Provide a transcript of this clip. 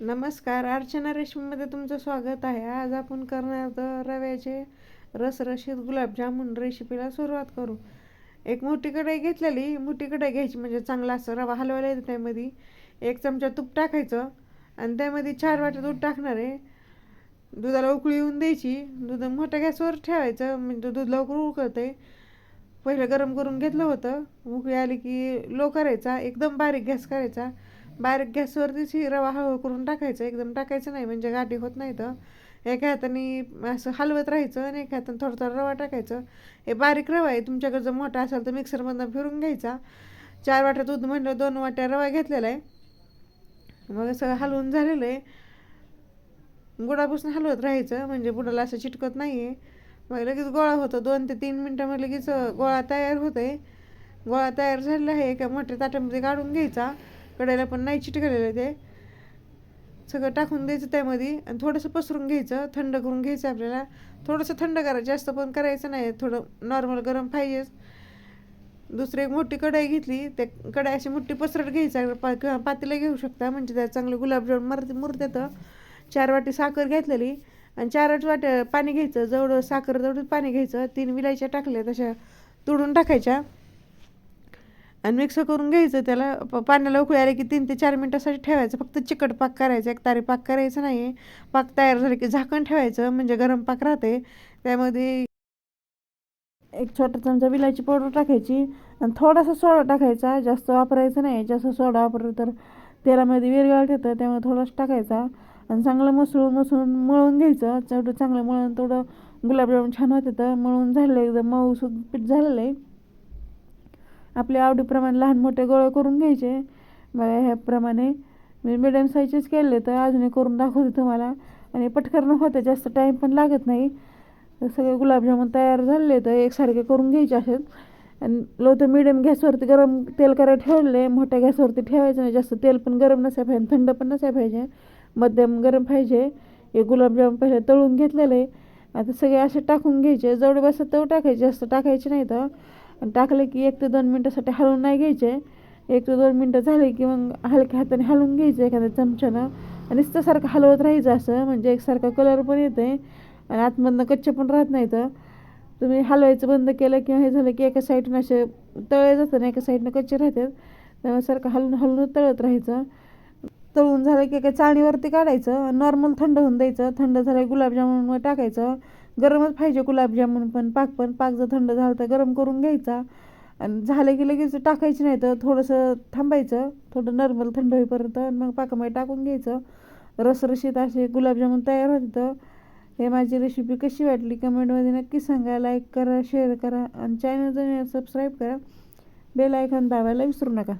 नमस्कार अर्चना रेशमीमध्ये तुमचं स्वागत आहे. आज आपण करणार तर रव्याचे रसरशीत गुलाबजामुन रेसिपीला सुरुवात करू. एक मोठी कढाई घेतलेली मोठी कढाई घ्यायची म्हणजे चांगला असं रवा हलवायला येतं त्यामध्ये. एक चमचा तूप टाकायचं आणि त्यामध्ये चार वाटे दूध टाकणार आहे. दुधाला उकळी येऊन द्यायची. दूध मोठ्या गॅसवर ठेवायचं म्हणजे दूध लवकर उकळतं पहिलं गरम करून घेतलं होतं. उकळी आली की लो करायचा एकदम बारीक गॅस करायचा. बारीक गॅसवरतीच ही रवा हळू करून टाकायचं एकदम टाकायचं नाही म्हणजे गाठी होत नाही तर. एका हाताने असं हलवत राहायचं आणि एका हाताने थोडं थोडं रवा टाकायचं. हे बारीक रवा आहे तुमच्याकडे जर मोठा असेल तर मिक्सरमधनं फिरून घ्यायचा. चार वाट्या दूध म्हणलं दोन वाट्या रवा घेतलेला आहे. मग सगळं हलवून झालेलं आहे. गुडापासून हलवत राहायचं म्हणजे बुडाला असं चिटकत नाही आहे मग लगेच गोळा होतो दोन ते तीन मिनटामध्ये लगेच गोळा तयार होतो आहे गोळा तयार झालेला आहे एका मोठ्या ताटामध्ये काढून घ्यायचा. कढईला पण नाही चिटकलेलं ते. सगळं टाकून द्यायचं त्यामध्ये आणि थोडंसं पसरून घ्यायचं थंड करून घ्यायचं आपल्याला. थोडंसं थंड करायचं जास्त पण करायचं नाही थोडं नॉर्मल गरम पाहिजेच दुसरी एक मोठी कढाई घेतली त्या कढाई अशी मोठी पसरट घ्यायचा पा किंवा पातेला घेऊ शकता म्हणजे त्यात चांगलं गुलाबजाम मर मुरत्यात चार वाटी साखर घेतलेली आणि चार वाट्या पाणी घ्यायचं जवळ साखर जवळ पाणी घ्यायचं. तीन विलायच्या टाकल्या तशा तुडून टाकायच्या. आणि मिक्स करून घ्यायचं. त्याला प पाण्याला उकळी आले की तीन ते चार मिनटासाठी ठेवायचं. फक्त चिकट पाक करायचं. एक तारी पाक करायचं नाही पाक तयार झालं की झाकण ठेवायचं. म्हणजे गरम पाक राहते. त्यामध्ये एक छोटा चमचा विलायची पावडर टाकायची आणि थोडासा सोडा टाकायचा. जास्त वापरायचा नाही. जास्त सोडा वापरलं तर तेलामध्ये विरघळत येतं. त्यामुळे थोडंसं टाकायचा. आणि चांगलं मसळून मसळून मळून घ्यायचं. तेवढं चांगलं मळून थोडं गुलाबजामुन छान होत येतं मळून झालेलं एकदम मऊसूद पीठ झालेलं आहे. आपल्या आवडीप्रमाणे लहान मोठे गोळे करून घ्यायचे. बघा ह्याप्रमाणे मी मिडियम साईजचेच केले तर अजूनही करून दाखवते तुम्हाला. आणि पटकन होते जास्त टाईम पण लागत नाही. तर सगळे गुलाबजामुन तयार झाले तर एकसारखे करून घ्यायचे असेल आणि लो तर मिडियम गॅसवरती गरम तेल करायला ठेवले मोठ्या गॅसवरती ठेवायचं नाही जास्त तेल पण गरम नसाय पाहिजे थंड पण नसाय पाहिजे. मध्यम गरम पाहिजे. हे गुलाबजामुन पहिले तळून घेतलेले. आता सगळे असे टाकून घ्यायचे. जेवढे बसत तेवढं टाकायचे जास्त टाकायचे नाही तर आणि टाकलं की एक ते दोन मिनटासाठी हलवून नाही घ्यायचे. एक ते दोन मिनटं झाले की मग हलक्या हाताने हलवून घ्यायचं एखाद्या चमच्यानं. आणि सारखं हलवत राहायचं असं म्हणजे एकसारखा कलर पण येते आणि आतमधनं कच्चे पण राहत नाही तर तुम्ही हलवायचं बंद केलं किंवा हे झालं की एका साईडनं असे तळे जातं ना एका साईडनं कच्चे राहतात. त्यामुळे सारखं हलवून हलून तळत राहायचं. तळून झालं की एका चाळणीवरती काढायचं. नॉर्मल थंड होऊन द्यायचं. थंड झालं गुलाबजामुन टाकायचं. गरमच पाहिजे गुलाबजामुन पण पाक पण. पाक जर थंड झालं तर गरम करून घ्यायचा. आणि झालं की लगेच टाकायचं नाही तर थोडंसं थांबायचं. थोडं नॉर्मल थंड होईपर्यंत आणि मग पाकामध्ये टाकून घ्यायचं. रसरशीत असे गुलाबजामुन तयार होतं हे माझी रेसिपी कशी वाटली कमेंटमध्ये नक्की सांगा. लाईक करा शेअर करा आणि चॅनल सबस्क्राईब करा. बेल आयकॉन दाबायला विसरू नका.